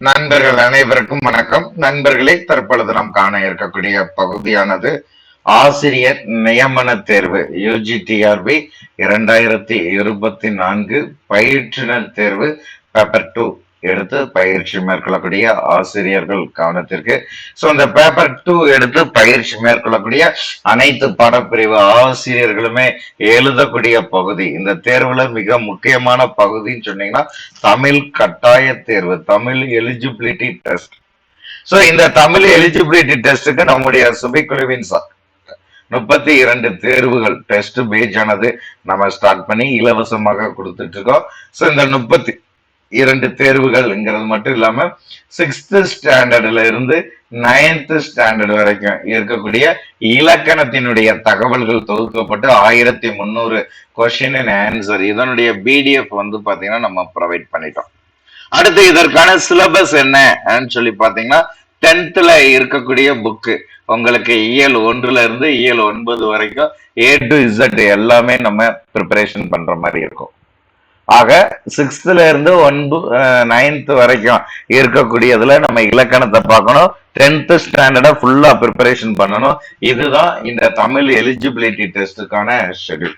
நண்பர்கள் அனைவருக்கும் வணக்கம். நண்பர்களே தற்பொழுது நாம் காண இருக்கக்கூடிய பகுதியானது ஆசிரியர் நியமன தேர்வு யூஜிடிஆர்பி இரண்டாயிரத்தி இருபத்தி நான்கு பயிற்றுனர் தேர்வு பேப்பர் டூ எடுத்து பயிற்சி மேற்கொள்ளக்கூடிய ஆசிரியர்கள் கவனத்திற்கு. சோ இந்த பேப்பர் டூ எடுத்து பயிற்சி மேற்கொள்ளக்கூடிய அனைத்து பாடப்பிரிவு ஆசிரியர்களுமே எழுதக்கூடிய பகுதி. இந்த தேர்வுல மிக முக்கியமான பகுதின்னு சொன்னீங்கன்னா தமிழ் கட்டாய தேர்வு தமிழ் எலிஜிபிலிட்டி டெஸ்ட் சோ இந்த தமிழ் எலிஜிபிலிட்டி டெஸ்ட்டுக்கு நம்முடைய சுபிக்குழுவின் முப்பத்தி இரண்டு தேர்வுகள் டெஸ்ட் பேஜ் ஆனது நம்ம ஸ்டார்ட் பண்ணி இலவசமாக கொடுத்துட்டு இருக்கோம். சோ இந்த முப்பத்தி இரண்டு தேர்வுகள்ங்கிறது மட்டும் இல்லாம சிக்ஸ்த் ஸ்டாண்டர்ட்ல இருந்து நைன்த் ஸ்டாண்டர்ட் வரைக்கும் இருக்கக்கூடிய இலக்கணத்தினுடைய தகவல்கள் தொகுக்கப்பட்டு ஆயிரத்தி முந்நூறு கொஸ்டின் அண்ட் ஆன்சர் இதனுடைய பிடிஎஃப் வந்து பாத்தீங்கன்னா நம்ம ப்ரொவைட் பண்ணிட்டோம். அடுத்து இதற்கான சிலபஸ் என்னன்னு சொல்லி பாத்தீங்கன்னா டென்த்ல இருக்கக்கூடிய புக்கு உங்களுக்கு இயல் ஒன்றுல இருந்து இயல் ஒன்பது வரைக்கும் ஏ டு இசட் எல்லாமே நம்ம ப்ரிப்பரேஷன் பண்ற மாதிரி இருக்கும். ஆக சிக்ஸ்த்துல இருந்து ஒன்பது நைன்த் வரைக்கும் இருக்கக்கூடியதுல நம்ம இலக்கணத்தை பார்க்கணும். டென்த்து ஸ்டாண்டர்டா ஃபுல்லா ப்ரிப்பரேஷன் பண்ணணும். இதுதான் இந்த தமிழ் எலிஜிபிலிட்டி டெஸ்ட்டுக்கான ஷெட்யூல்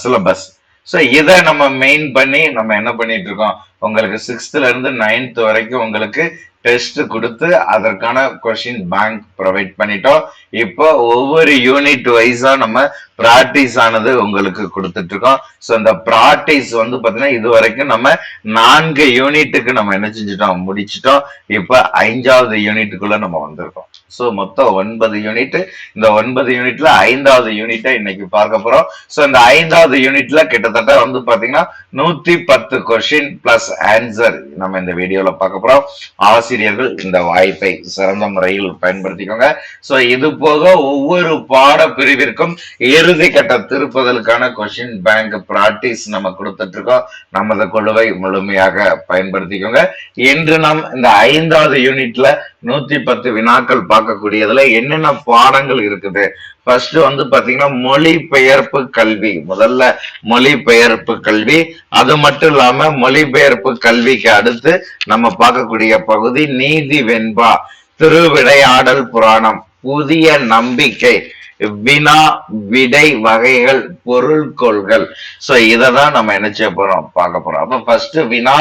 சிலபஸ் ஸோ இதை நம்ம மெயின் பண்ணி நம்ம என்ன பண்ணிட்டு இருக்கோம்? உங்களுக்கு சிக்ஸ்த்துல இருந்து நைன்த் வரைக்கும் உங்களுக்கு டெஸ்ட் கொடுத்து அதற்கான கொஷின் பேங்க் ப்ரொவைட் பண்ணிட்டோம். இப்போ ஒவ்வொரு யூனிட் வைஸா நம்ம ப்ராக்டிஸ் ஆனது உங்களுக்கு கொடுத்துட்டு இருக்கோம் ஸோ இந்த ப்ராக்டிஸ் வந்து பாத்தீங்கன்னா இது வரைக்கும் நம்ம நான்கு யூனிட்டுக்கு நம்ம என்ன செஞ்சிட்டோம்? முடிச்சிட்டோம். இப்போ ஐந்தாவது யூனிட்டுக்குள்ள நம்ம வந்திருக்கோம். ஸோ மொத்தம் ஒன்பது யூனிட் இந்த ஒன்பது யூனிட்ல ஐந்தாவது யூனிட்டை இன்னைக்கு பார்க்க போறோம். ஸோ இந்த ஐந்தாவது யூனிட்ல கிட்டத்தட்ட வந்து பாத்தீங்கன்னா நூத்தி பத்து கொஸ்டின் பிளஸ் ஆன்சர் நம்ம இந்த வீடியோல பார்க்க போறோம். ஆசிரியர்கள் இந்த வாய்ப்பை சிறந்த முறையில் பயன்படுத்திக்கோங்க. ஸோ இது போக ஒவ்வொரு பாட பிரிவிற்கும் இறுதி கட்ட திருப்புதலுக்கான கொஸ்டின் பேங்க் பிராக்டிஸ் நம்ம கொடுத்துட்டு இருக்கோம். நமது குழுவை முழுமையாக பயன்படுத்திக்கோங்க. இன்று நாம் இந்த ஐந்தாவது யூனிட்ல நூத்தி பத்து வினாக்கள் பார்க்கக்கூடியதுல என்னென்ன பாடங்கள் இருக்குது? ஃபர்ஸ்ட் வந்து பாத்தீங்கன்னா மொழிபெயர்ப்பு கல்வி. முதல்ல மொழிபெயர்ப்பு கல்வி. அது மட்டும் இல்லாம மொழிபெயர்ப்பு கல்விக்கு அடுத்து நம்ம பார்க்கக்கூடிய பகுதி நீதி வெண்பா. திருவிடையாடல் புராணம். புதிய நம்பிக்கை. வினா விடை வகைகள் பொருள்கொள்கள் சோ இதை தான் நம்ம என்ன செய்ய போறோம்? பார்க்க போறோம். அப்ப ஃபர்ஸ்ட் வினா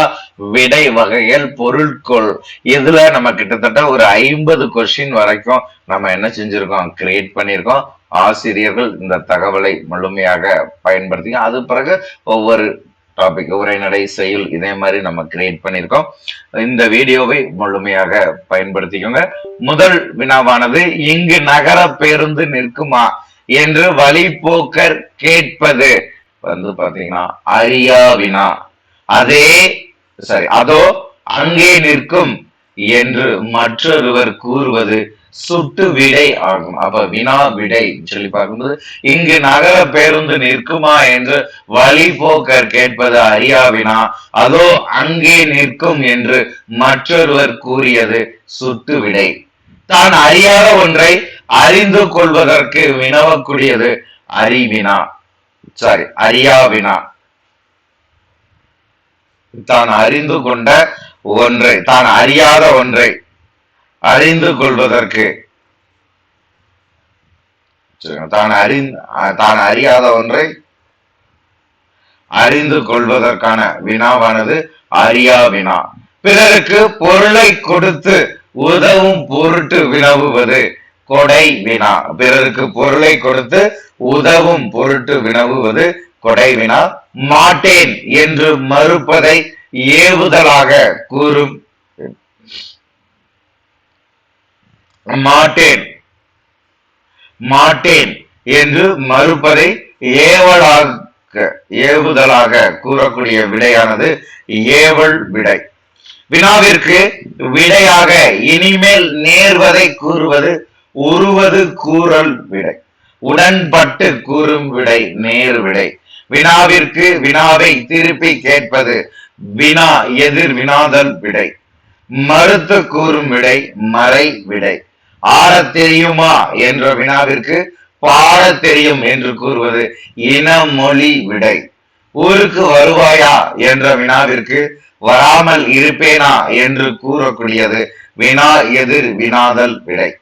விடை வகைகள் பொருட்கொள் இதுல நம்ம கிட்டத்தட்ட ஒரு ஐம்பது கொஸ்டின் வரைக்கும் நம்ம என்ன செஞ்சிருக்கோம்? கிரியேட் பண்ணியிருக்கோம் ஆசிரியர்கள் இந்த தகவலை முழுமையாக பயன்படுத்தி அது பிறகு ஒவ்வொரு டாபிக் உரைநடை செயல் இதே மாதிரி நம்ம கிரியேட் பண்ணியிருக்கோம். இந்த வீடியோவை முழுமையாக பயன்படுத்திக்கோங்க. முதல் வினாவானது இங்கு நகர பேருந்து நிற்குமா என்று வழிபோக்கர் கேட்பது. வந்து பாத்தீங்கன்னா அரியா வினா. அதே சரி அதோ அங்கே நிற்கும் என்று மற்றொருவர் கூறுவது. சுட்டு விடை ஆகும். அப்ப வினா விடை சொல்லி பார்க்கும்போது இங்கு நகர பேருந்து நிற்குமா என்று வழிபோக்கர் கேட்பது அறியா வினா. அதோ அங்கே நிற்கும் என்று மற்றொருவர் கூறியது சுட்டு விடை. தான் அறியாத ஒன்றை அறிந்து கொள்வதற்கு வினவக்கூடியது அறிவினா சாரி அறியா வினா. தான் அறிந்து கொண்ட ஒன்றை தான் அறியாத ஒன்றை அறிந்து கொள்வதற்கு. தான் அறி தான் அறியாத ஒன்றை அறிந்து கொள்வதற்கான வினாவானது அறியா வினா. பிறருக்கு பொருளை கொடுத்து உதவும் பொருட்டு வினவுவது கொடை வினா. பிறருக்கு பொருளை கொடுத்து உதவும் பொருட்டு வினவுவது கொடை வினா. மாட்டேன் என்று மறுப்பதை ஏவுதலாக கூறும் மாட்டேன். மாட்டேன் என்று மறுப்பதை ஏவலாக ஏவுதலாக கூறக்கூடிய விடையானது ஏவல் விடை. வினாவிற்கு விடையாக இனிமேல் நேர்வதை கூறுவது உருவது கூறல் விடை. உடன்பட்டு கூறும் விடை நேர் விடை. வினாவிற்கு வினாவை திருப்பி கேட்பது வினா எதிர் வினாதல் விடை. மறுத்து கூறும் விடை மறை விடை. ஆற தெரியுமா என்ற வினாவிற்கு பாட தெரியும் என்று கூறுவது இனமொழி விடை. ஊருக்கு வருவாயா என்ற வினாவிற்கு வராமல் இருப்பேனா என்று கூறக்கூடியது வினா எதிர் வினாதல் விடை.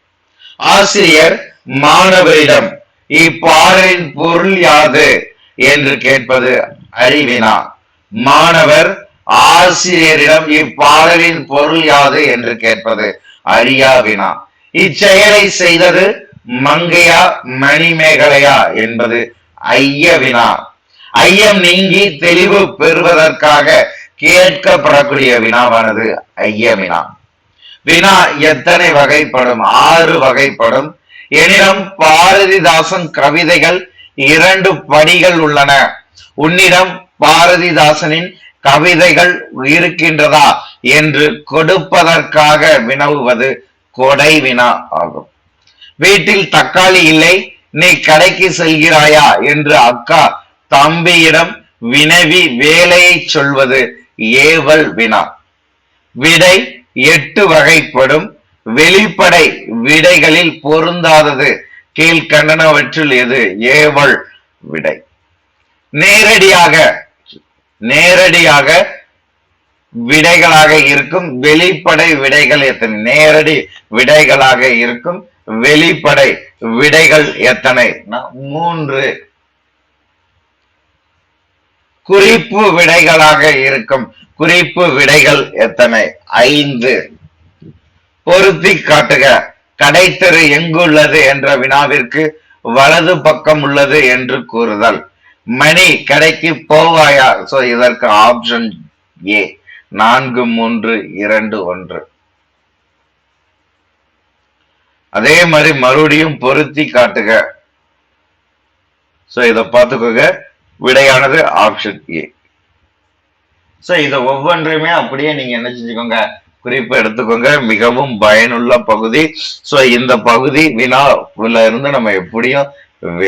ஆசிரியர் மாணவரிடம் இப்பாடலின் பொருள் யாது? என்று கேட்பது அறிவினா மாணவர் ஆசிரியரிடம் இப்பாடலின் பொருள் யாது? என்று கேட்பது அறியா வினா. இச்செயலை செய்தது மங்கையா மணிமேகலையா என்பது ஐய வினா. ஐயம் நீங்கி தெளிவு பெறுவதற்காக கேட்கப்படக்கூடிய வினாவானது ஐய வினா. வினா எத்தனை வகைப்படும்? ஆறு வகைப்படும். எனினும் பாரதிதாசன் கவிதைகள் இரண்டு படிகள் உள்ளன. உன்னிடம் பாரதிதாசனின் கவிதைகள் இருக்கின்றதா என்று கொடுப்பதற்காக வினவுவது கொடை வினா ஆகும். வீட்டில் தக்காளி இல்லை நீ கடைக்கு செல்கிறாயா? என்று அக்கா தம்பியிடம் வினவி வேலையை சொல்வது ஏவல் வினா. விடை எட்டு வகைப்படும். வெளிப்படை விடைகளில் பொருந்தாதது கீழ்கண்டனவற்றில் எது? ஏவல் விடை. நேரடியாக நேரடியாக விடைகளாக இருக்கும். வெளிப்படை விடைகள் எத்தனை? நேரடி விடைகளாக இருக்கும். வெளிப்படை விடைகள் எத்தனை? மூன்று. குறிப்பு விடைகளாக இருக்கும். குறிப்பு விடைகள் எத்தனை? ஐந்து. பொருத்தி காட்டுக. கடைத்தெரு எங்குள்ளது என்ற வினாவிற்கு வலது பக்கம் உள்ளது என்று கூறுதல். மணி கடைக்கு போவாயா? சோ இதற்கு ஆப்ஷன் ஏ நான்கு மூன்று இரண்டு ஒன்று. அதே மாதிரி மறுபடியும் பொருத்தி காட்டுக. சோ இத பார்த்துக்கோங்க. விடையானது ஆப்ஷன் ஏ சோ இத ஒவ்வொன்றையுமே அப்படியே நீங்க என்ன செஞ்சுக்கோங்க? குறிப்பு எடுத்துக்கோங்க. மிகவும் பயனுள்ள பகுதி. சோ இந்த பகுதி வினாவுல இருந்து நம்ம எப்படியும்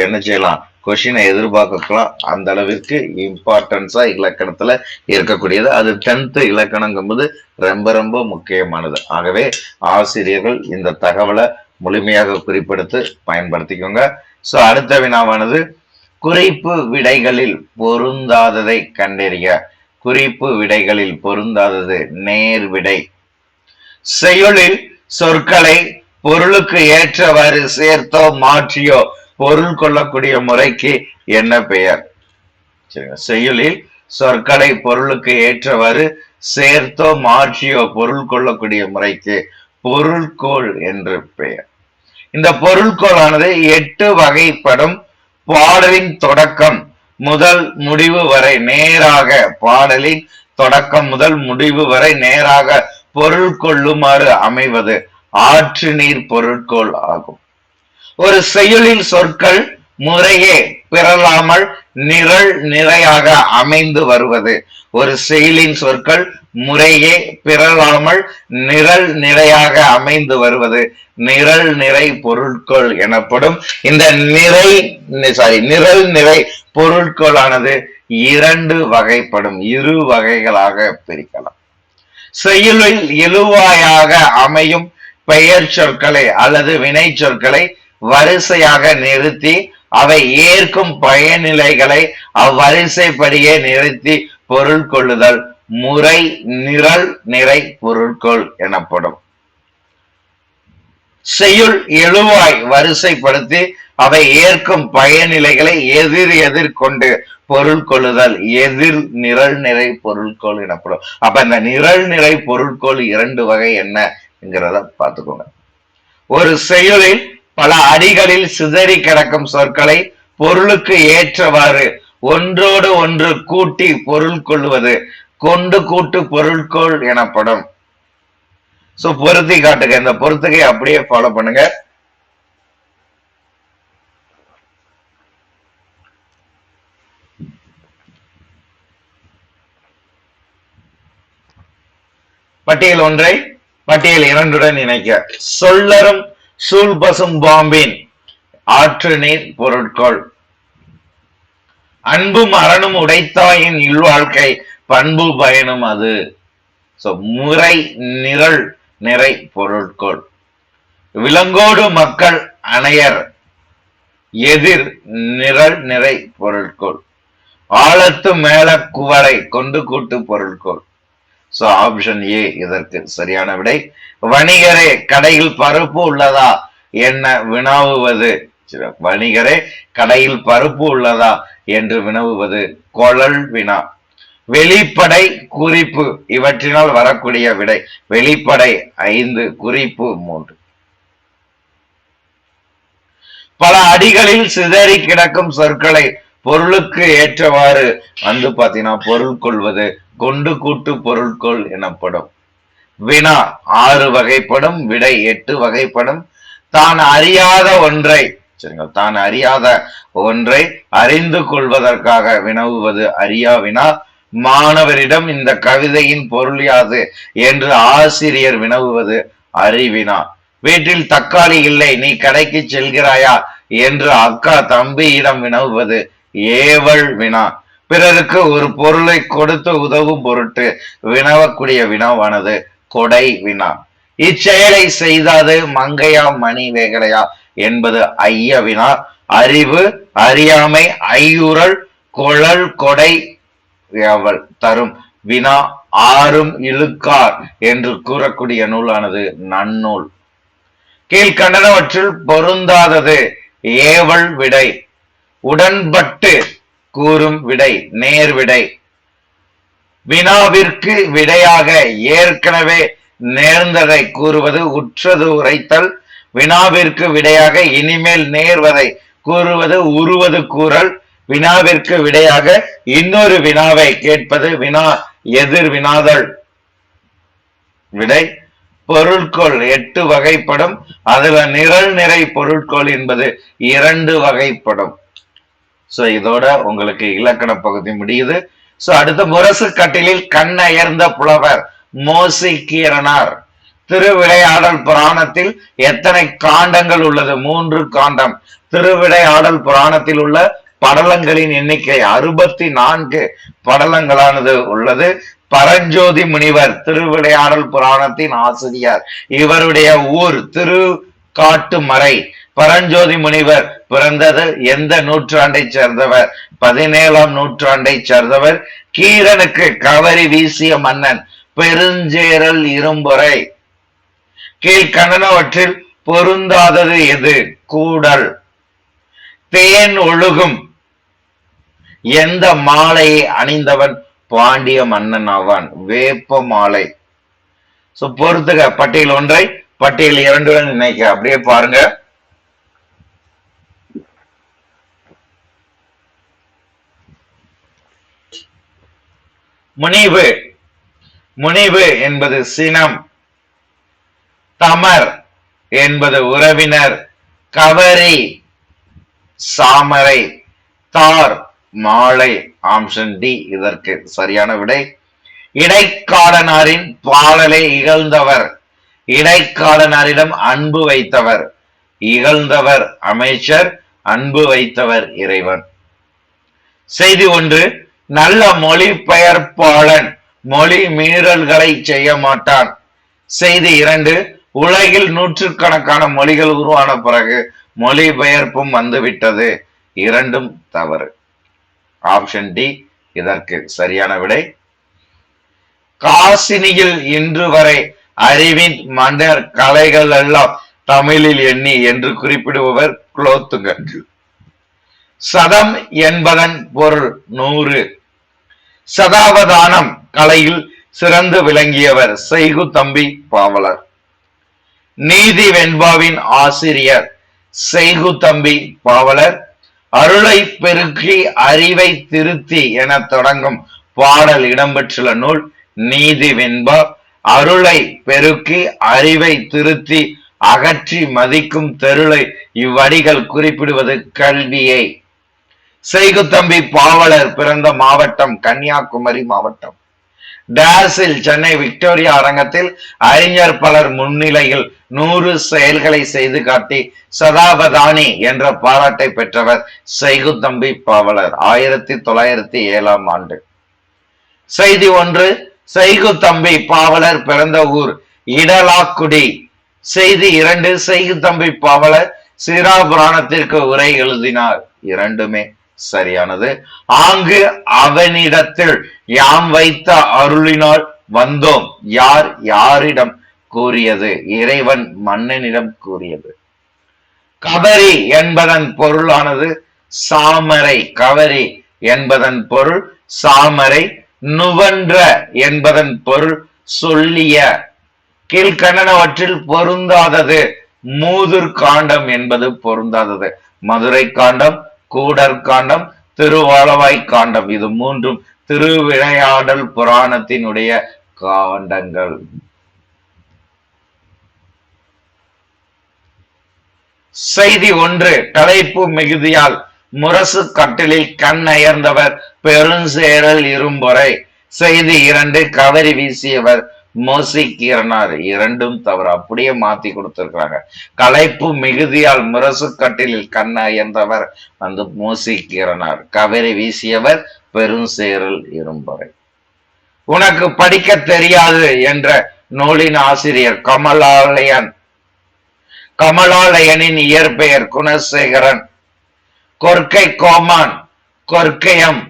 என்ன செய்யலாம்? கொஷினை எதிர்பார்க்கலாம். அந்த அளவிற்கு இம்பார்ட்டன்ஸா இலக்கணத்துல இருக்கக்கூடியது. அது டென்த் இலக்கணங்கும்போது ரொம்ப ரொம்ப முக்கியமானது. ஆகவே ஆசிரியர்கள் இந்த தகவலை முழுமையாக குறிப்பிடுத்து பயன்படுத்திக்கோங்க. ஸோ அடுத்த வினாவானது குறிப்பு விடைகளில் பொருந்தாததை கண்டறிய குறிப்பு விடைகளில் பொருந்தாதது நேர் விடை செயலில் சொற்களை பொருளுக்கு ஏற்றவாறு சேர்த்தோ மாற்றியோ பொருள் கொள்ளக்கூடிய முறைக்கு என்ன பெயர்? சரிங்க. செயலில் சொற்களை பொருளுக்கு ஏற்றவாறு சேர்த்தோ மாற்றியோ பொருள் கொள்ளக்கூடிய முறைக்கு பொருள்கோள் என்று பெயர். இந்த பொருள்கோளானது எட்டு வகைப்படும் பாடலின் தொடக்கம் முதல் முடிவு வரை நேராக பாடலின் தொடக்கம் முதல் முடிவு வரை நேராக பொருள் கொள்ளுமாறு அமைவது ஆற்று நீர் பொருட்கோள் ஆகும். ஒரு செயலின் சொற்கள் முறையே பிறலாமல் நிரல் நிறையாக அமைந்து வருவது. ஒரு செயலின் சொற்கள் முறையே பிறலாமல் நிரல் நிறையாக அமைந்து வருவது. நிரல் நிறை பொருட்கள் எனப்படும் இந்த நிறை சாரி நிரல் நிறை பொருட்களானது இரண்டு வகைப்படும் இரு வகைகளாக பிரிக்கலாம். செயலில் இழுவாயாக அமையும் பெயர் சொற்களை அல்லது வினை சொற்களை வரிசையாக நிறுத்தி அவை ஏற்கும் பயனிலைகளை அவ்வரிசைப்படியே நிறுத்தி பொருள் கொள்ளுதல். முறை நிரல் நிறை பொருட்கொள் எனப்படும். செய்யுள் எழுவாய் வரிசைப்படுத்தி அவை ஏற்கும் பயனிலைகளை எதிர் எதிர்கொண்டு பொருள் கொள்ளுதல். எதிர் நிரல் நிறை பொருட்கோள் எனப்படும். அப்ப இந்த நிரல் நிறை பொருட்கோள் இரண்டு வகை என்னங்கிறத பார்த்துக்கோங்க. ஒரு செயலில் பல அடிகளில் சிதறி கிடக்கும் சொற்களை பொருளுக்கு ஏற்றவாறு ஒன்றோடு ஒன்று கூட்டி பொருள் கொள்வது கொண்டு கூட்டு பொருட்கோள் எனப்படும். சோ பொருத்தி காட்டுங்க. இந்த பொருத்துகை அப்படியே ஃபாலோ பண்ணுங்க. பட்டியல் ஒன்றை பட்டியல் இரண்டுடன் இணைக்க. சொல்லரும் சூல்பசும் பாம்பின் ஆற்று நீர் பொருட்கள். அன்பும் அரணும் உடைத்தாயின் இல்வாழ்க்கை பண்பு பயனும் அது. சோ முறை நிரல் நிறை பொருட்கள். விலங்கோடு மக்கள் அணையர் எதிர் நிரல் நிறை பொருட்கள். ஆழத்து மேல குவரை கொண்டு கூட்டு பொருட்கள். சோ ஆப்ஷன் ஏ இதற்கு சரியான விடை. வணிகரே கடையில் பருப்பு உள்ளதா? என்ன வினாவுவது? வணிகரே கடையில் பருப்பு உள்ளதா? என்று வினவுவது கொழல் வினா. வெளிப்படை குறிப்பு இவற்றினால் வரக்கூடிய விடை. வெளிப்படை ஐந்து குறிப்பு மூன்று. பல அடிகளில் சிதறி கிடக்கும் சொற்களை பொருளுக்கு ஏற்றவாறு வந்து பாத்தீங்கன்னா பொருள் கொள்வது கொண்டு கூட்டு பொருட்கொள் எனப்படும். வினா ஆறு வகைப்படும் விடை எட்டு வகைப்படும். தான் அறியாத ஒன்றை சரிங்களா? தான் அறியாத ஒன்றை அறிந்து கொள்வதற்காக வினவுவது அறியா வினா மாணவரிடம் இந்த கவிதையின் பொருள் யாது என்று ஆசிரியர் வினவுவது அறிவினா. வீட்டில் தக்காளி இல்லை நீ கடைக்கு செல்கிறாயா? என்று அக்கா தம்பியிடம் வினவுவது ஏவல் வினா. பிறருக்கு ஒரு பொருளை கொடுத்து உதவும் பொருட்டு வினவக்கூடிய வினாவானது கொடை வினா. இச்செயலை செய்தாது மங்கையா மணி வேகலையா என்பது ஐய வினா. அறிவு அறியாமை ஐயுறல் குழல் கொடை அவள் தரும் வினா. ஆறும் இழுக்கார் என்று கூறக்கூடிய நூலானது நன்னூல். கீழ்கண்டனவற்றில் பொருந்தாதது ஏவல் விடை. உடன்பட்டு கூறும் விடை நேர் விடை. வினாவிற்கு விடையாக ஏற்கனவே நேர்ந்ததை கூறுவது உற்றது உரைத்தல் வினாவிற்கு விடையாக இனிமேல் நேர்வதை கூறுவது உருவது கூறல் வினாவிற்கு விடையாக இன்னொரு வினாவை கேட்பது வினா எதிர் வினாதல் விடை. பொருட்கோள் எட்டு வகைப்படும் அதுல நிரல் நிறை பொருட்கோள் என்பது இரண்டு வகைப்படும். சோ இதோட உங்களுக்கு இலக்கண பகுதி முடியுது. சோ அடுத்த முரசு கட்டிலில் கண்ணயர்ந்த புலவர் மோசிக்கீரனார் திருவிளையாடல் புராணத்தில் எத்தனை காண்டங்கள் உள்ளது? மூன்று காண்டம். திருவிளையாடல் புராணத்தில் உள்ள படலங்களின் எண்ணிக்கை அறுபத்தி நான்கு படலங்களானது உள்ளது. பரஞ்சோதி முனிவர் திருவிளையாடல் புராணத்தின் ஆசிரியர். இவருடைய ஊர் திரு காட்டுமறை பரஞ்சோதி முனிவர் பிறந்தது எந்த நூற்றாண்டை சேர்ந்தவர்? பதினேழாம் நூற்றாண்டை சேர்ந்தவர் கீரனுக்கு கவரி வீசிய மன்னன் பெருஞ்சேரல் இரும்புரை. கீழ்கண்டனவற்றில் பொருந்தாதது எது? கூடல். தேன் ஒழுகும். எந்த மாலையை அணிந்தவன் பாண்டிய மன்னன் ஆவான்? வேப்ப மாலை. சோ பொறுத்துக பட்டியல் ஒன்றை பட்டியல் இரண்டுடன் நினைக்க அப்படியே பாருங்க. முனைவு. முனைவு என்பது சினம். தமர் என்பது உறவினர். கவரி சாமரை. தார் மாலை ஆம்சன் டி இதற்கு சரியான விடை. இடைக்காலனாரின் பாடலை இகழ்ந்தவர். இடைக்காலனாரிடம் அன்பு வைத்தவர். இகழ்ந்தவர் அமைச்சர் அன்பு வைத்தவர் இறைவன். செய்தி ஒன்று நல்ல மொழி பெயர்ப்பாளன் மொழி மீறல்களை செய்ய மாட்டான். செய்தி இரண்டு உலகில் நூற்றுக்கணக்கான மொழிகள் உருவான பிறகு மொழிபெயர்ப்பும் வந்துவிட்டது. இரண்டும் தவறு. ஆப்ஷன் டி இதற்கு சரியான விடை. காசினியில் இன்று வரை அறிவின் மன்னர் கலைகள் எல்லாம் தமிழில் எண்ணி என்று குறிப்பிடுபவர் குலோத்துங்கன். சதம் என்பதன் பொருள் நூறு. சதாவதானம் கலையில் சிறந்து விளங்கியவர் செய்கு தம்பி பாவலர். நீதி வெண்பாவின் ஆசிரியர் செய்கு தம்பி பாவலர். அருளை பெருக்கி அறிவை திருத்தி என தொடங்கும் பாடல் இடம்பெற்றுள்ள நூல் நீதி வெண்பா. அருளை பெருக்கி அறிவை திருத்தி அகற்றி மதிக்கும் தெருளை இவ்வடிகள் குறிப்பிடுவது கல்வியை. செய்குத்தம்பி பாவலர் பிறந்த மாவட்டம் கன்னியாகுமரி மாவட்டம். டேஸில் சென்னை விக்டோரியா அரங்கத்தில் அறிஞர் பலர் முன்னிலையில் நூறு செயல்களை செய்து காட்டி சதாபதானி என்ற பாராட்டை பெற்றவர் செய்குத்தம்பி பாவலர். ஆயிரத்தி தொள்ளாயிரத்தி ஏழாம் ஆண்டு. செய்தி ஒன்று செய்குத்தம்பி பாவலர் பிறந்த ஊர் இடலாக்குடி. செய்தி இரண்டு செய்குத்தம்பி பாவலர் சிராபுராணத்திற்கு உரை எழுதினார். இரண்டுமே. சரியானது. ஆங்கு அவனிடத்தில் யாம் வைத்த அருளினால் வந்தோம். யார்? யாரிடம் கூறியது? இறைவன் மன்னனிடம் கூறியது. கபரி என்பதன் பொருளானது சாமரை. கவரி என்பதன் பொருள் சாமரை. நுவன்ற என்பதன் பொருள் சொல்லிய. கீழ்கண்ணனவற்றில் பொருந்தாதது. மூதுர் காண்டம் என்பது பொருந்தாதது. மதுரை காண்டம் கூடற்காண்டம் காண்டம் காண்டம் இது மூன்றும் திருவிளையாடல் புராணத்தினுடைய காண்டங்கள். செய்தி ஒன்று தலைப்பு மிகுதியால் முரசு கட்டிலில் கண் அயர்ந்தவர் பெருஞ்சேரல் இரும்பொறை. செய்தி இரண்டு கவரி வீசியவர் மோசிக்கிறனார். இரண்டும் தவறு. அப்படியே மாத்தி கொடுத்திருக்கிறாங்க. களைப்பு மிகுதியால் முரசு கட்டிலில் கண்ணா என்றவர் வந்து மோசிக்கிறனார். கவரி வீசியவர் பெருஞ்சேரல் இரும்பொறை உனக்கு படிக்க தெரியாது என்ற நூலின் ஆசிரியர் கமலாலயன். கமலாலயனின் இயற்பெயர் குணசேகரன். கொற்கை கோமான் கொற்கையம்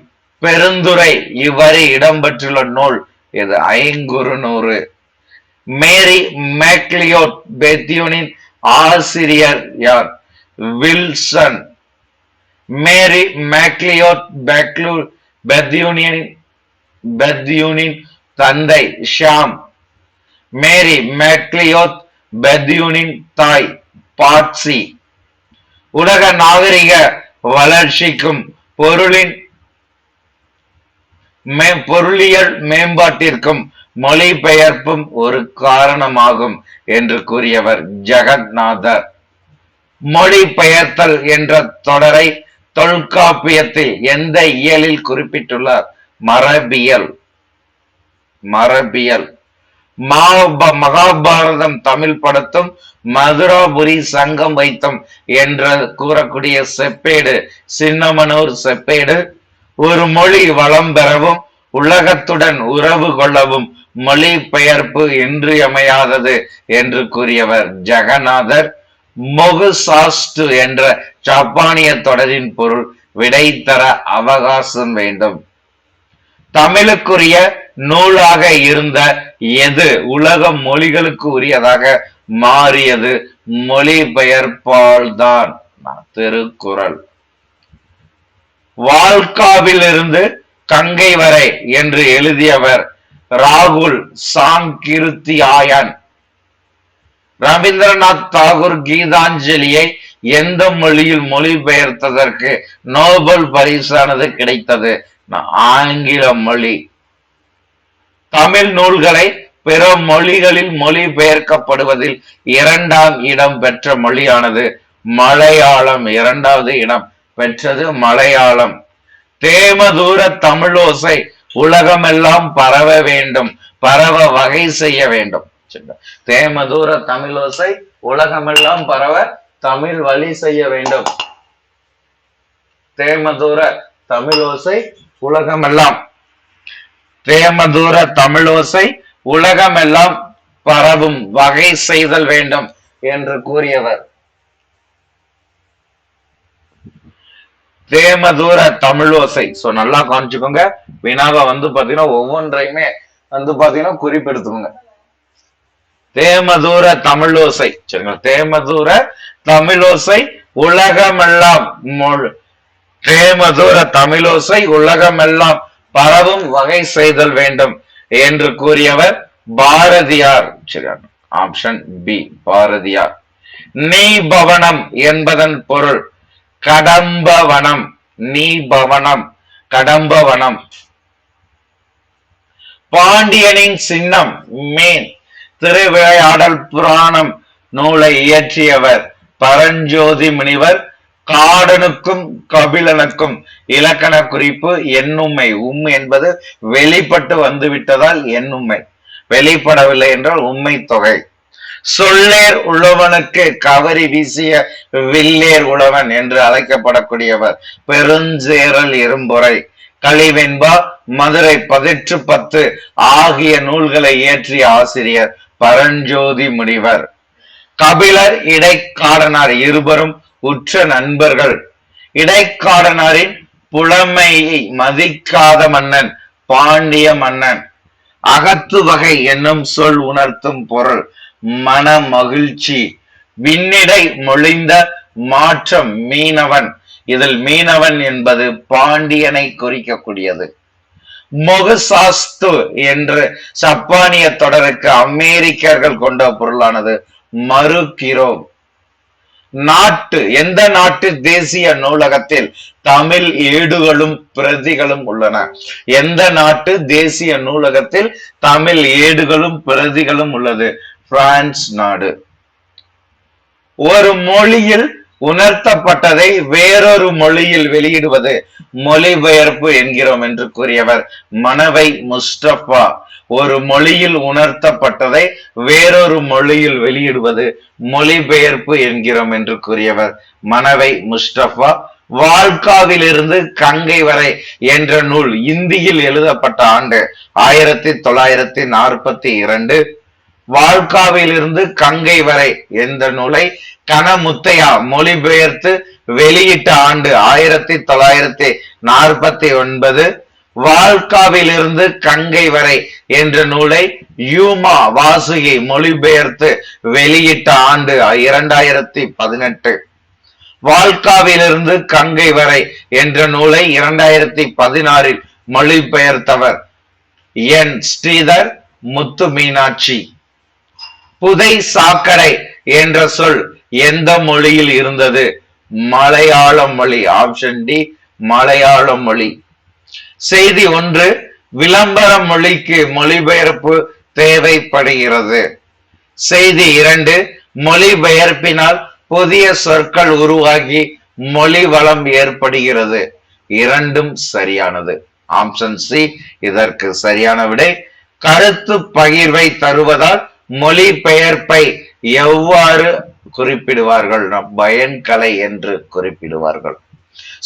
பெருந்துரை இவ்வரி இடம்பெற்றுள்ள நூல் இது ஐங்குறுநூறு. மேரி மேக்லியோட் பெத்யூனின் ஆசிரியர் யார்? வில்சன். மேரி மேக்லியோட் பெக்லூர் பெத்யூனியன் பெத்யூனின் தந்தை ஷாம். மேரி மேக்லியோத் பெத்யூனின் தாய் பாட்சி. உலக நாகரிக வளர்ச்சிக்கும் பொருளின் பொருளியல் மேம்பாட்டிற்கும் மொழிபெயர்ப்பும் ஒரு காரணமாகும் என்று கூறியவர் ஜெகந்நாதர். மொழிபெயர்த்தல் என்ற தொடரை தொல்காப்பியத்தில் எந்த இயலில் குறிப்பிட்டுள்ளார்? மரபியல். மரபியல். மாப- மகாபாரதம் தமிழ் படத்தும் மதுராபுரி சங்கம் வைத்தம் என்று கூறக்கூடிய செப்பேடு சின்னமனூர் செப்பேடு ஒரு மொழி வளம் பெறவும் உலகத்துடன் உறவு கொள்ளவும் மொழி பெயர்ப்பு இன்றியமையாதது என்று கூறியவர் ஜெகநாதர். மொகு சாஸ்டு என்ற ஜப்பானிய தொடரின் பொருள் விடை தர அவகாசம் வேண்டும். தமிழுக்குரிய நூலாக இருந்த எது உலக மொழிகளுக்கு உரியதாக மாறியது? மொழிபெயர்ப்பால்தான் திருக்குறள். வால்காவிலிருந்து கங்கை வரை என்று எழுதியவர் ராகுல் சாங்கிருத்தியாயன். ரவீந்திரநாத் தாகூர் கீதாஞ்சலியை எந்த மொழியில் மொழிபெயர்த்ததற்கு நோபல் பரிசானது கிடைத்தது? ஆங்கில மொழி. தமிழ் நூல்களை பிற மொழிகளில் மொழிபெயர்க்கப்படுவதில் இரண்டாம் இடம் பெற்ற மொழியானது மலையாளம் இரண்டாவது இடம் பெற்றது மலையாளம். தேமதூர தமிழோசை உலகமெல்லாம் பரவ வேண்டும் பரவ வகை செய்ய வேண்டும். தேமதூர தமிழோசை உலகமெல்லாம் பரவ தமிழ் வழி செய்ய வேண்டும். தேமதூர தமிழோசை உலகமெல்லாம் தேமதூர தமிழோசை உலகமெல்லாம் பரவும் வகை செய்தல் வேண்டும் என்று கூறியவர். தேமதூர தமிழோசை. சோ நல்லா காமிச்சுக்கோங்க. வினாவை வந்து பாத்தீங்கன்னா ஒவ்வொன்றையுமே வந்து பாத்தீங்கன்னா குறிப்பெடுத்துக்கோங்க. தேமதூர தமிழோசை. சரிங்களா? தேமதூர தமிழோசை உலகமெல்லாம் தேமதூர தமிழோசை உலகமெல்லாம் பரவும் வகை செய்தல் வேண்டும் என்று கூறியவர் பாரதியார். சரியா? Option B Bharathiyar. நீ பவனம் என்பதன் பொருள் கடம்பவனம் நீபவனம் கடம்பவனம். பாண்டியனின் சின்னம் மீன். திருவிளையாடல் புராணம் நூலை இயற்றியவர் பரஞ்சோதி முனிவர். காடனுக்கும் கபிலனுக்கும் இலக்கண குறிப்பு எண்ணுமை உம் என்பது வெளிப்பட்டு வந்துவிட்டதால் என்னுமை எண்ணுமை வெளிப்படவில்லை என்றால் உண்மை தொகை. சொல்லேர் உழவனுக்கு கவரி வீசிய வில்லேர் உழவன் என்று அழைக்கப்படக்கூடியவர். பெருஞ்சேரல் இரும்புரை. கழிவென்பா மதுரை பதிற்று பத்து ஆகிய நூல்களை இயற்றிய ஆசிரியர் பரஞ்சோதி முனிவர். கபிலர் இடைக்காடனார் இருவரும் உற்ற நண்பர்கள். இடைக்காடனாரின் புலமையை மதிக்காத மன்னன் பாண்டிய மன்னன். அகத்து வகை என்னும் சொல் உணர்த்தும் பொருள். மன மகிழ்ச்சி விண்ணிடை மொழிந்த மாற்றம் மீனவன். இதில் மீனவன் என்பது பாண்டியனை குறிக்கக்கூடியது. மொகசாஸ்து என்று சப்பானிய தொடருக்கு அமெரிக்கர்கள் கொண்ட பொருளானது மறுகிறோ நாட்டு எந்த நாட்டு தேசிய நூலகத்தில் தமிழ் ஏடுகளும் பிரதிகளும் உள்ளன? எந்த நாட்டு தேசிய நூலகத்தில் தமிழ் ஏடுகளும் பிரதிகளும் உள்ளது? பிரான்ஸ் நாடு. ஒரு மொழியில் உணர்த்தப்பட்டதை வேறொரு மொழியில் வெளியிடுவது மொழிபெயர்ப்பு என்கிறோம் என்று கூறியவர் மனவை முஸ்டபா ஒரு மொழியில் உணர்த்தப்பட்டதை வேறொரு மொழியில் வெளியிடுவது மொழிபெயர்ப்பு என்கிறோம் என்று கூறியவர் மனவை முஸ்டபா வாழ்காவிலிருந்து கங்கை வரை என்ற நூல் இந்தியில் எழுதப்பட்ட ஆண்டு ஆயிரத்தி தொள்ளாயிரத்தி நாற்பத்தி இரண்டு. வாழ்காவிலிருந்து கங்கை வரை என்ற நூலை கனமுத்தையா மொழிபெயர்த்து வெளியிட்ட ஆண்டு ஆயிரத்தி தொள்ளாயிரத்தி நாற்பத்தி ஒன்பது வாழ்காவிலிருந்து கங்கை வரை என்ற நூலை யூமா வாசுகி மொழிபெயர்த்து வெளியிட்ட ஆண்டு இரண்டாயிரத்தி பதினெட்டு. வாழ்காவிலிருந்து கங்கை வரை என்ற நூலை இரண்டாயிரத்தி பதினாறில் மொழிபெயர்த்தவர் என் ஸ்ரீதர் முத்து மீனாட்சி புதை சாக்கடை என்ற சொல் எந்த மொழியில் இருந்தது? மலையாள மொழி ஆப்ஷன் டி மலையாள மொழி. செய்தி ஒன்று விளம்பர மொழிக்கு மொழிபெயர்ப்பு தேவைப்படுகிறது. செய்தி இரண்டு மொழிபெயர்ப்பினால் புதிய சொற்கள் உருவாகி மொழி வளம் ஏற்படுகிறது. இரண்டும் சரியானது. ஆப்ஷன் சி இதற்கு சரியான விடை கருத்து பகிர்வை தருவதால் மொழிபெயர்ப்பை எவ்வாறு குறிப்பிடுவார்கள்? பயன்கலை என்று குறிப்பிடுவார்கள்.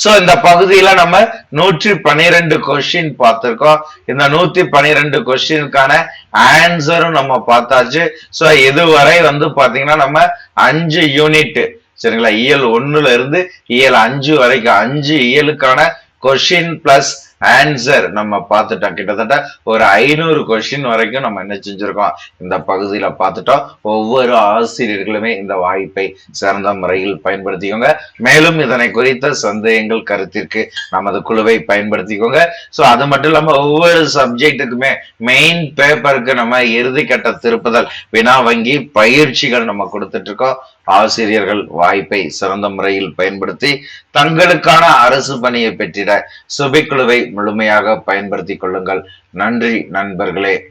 சோ இந்த பகுதியில நம்ம நூற்றி பனிரெண்டு கொஸ்டின் பார்த்திருக்கோம். இந்த நூத்தி பனிரெண்டு கொஸ்டினுக்கான ஆன்சரும் நம்ம பார்த்தாச்சு. சோ இதுவரை வந்து பாத்தீங்கன்னா நம்ம அஞ்சு யூனிட் சரிங்களா? இயல் ஒண்ணுல இருந்து இயல் அஞ்சு வரைக்கும் அஞ்சு இயலுக்கான கொஸ்டின் பிளஸ் ஆன்சர் நம்ம பார்த்துட்டோம் கிட்டத்தட்ட ஒரு ஐநூறு கொஷின் வரைக்கும் நம்ம என்ன செஞ்சிருக்கோம்? இந்த பகுதியில பார்த்துட்டோம் ஒவ்வொரு ஆசிரியர்களுமே இந்த வாய்ப்பை சிறந்த முறையில் பயன்படுத்திக்கோங்க. மேலும் இதனை குறித்த சந்தேகங்கள் கருத்திற்கு நமது குழுவை பயன்படுத்திக்கோங்க. ஸோ அது மட்டும் இல்லாம ஒவ்வொரு சப்ஜெக்டுக்குமே மெயின் பேப்பருக்கு நம்ம இறுதி கட்ட திருப்புதல் வினா வங்கி பயிற்சிகள் நம்ம கொடுத்துட்டு இருக்கோம். ஆசிரியர்கள் வாய்ப்பை சிறந்த முறையில் பயன்படுத்தி தங்களுக்கான அரசு பணியை பெற்றிட சுபிக்குழுவை முழுமையாக பயன்படுத்திக் கொள்ளுங்கள். நன்றி நண்பர்களே.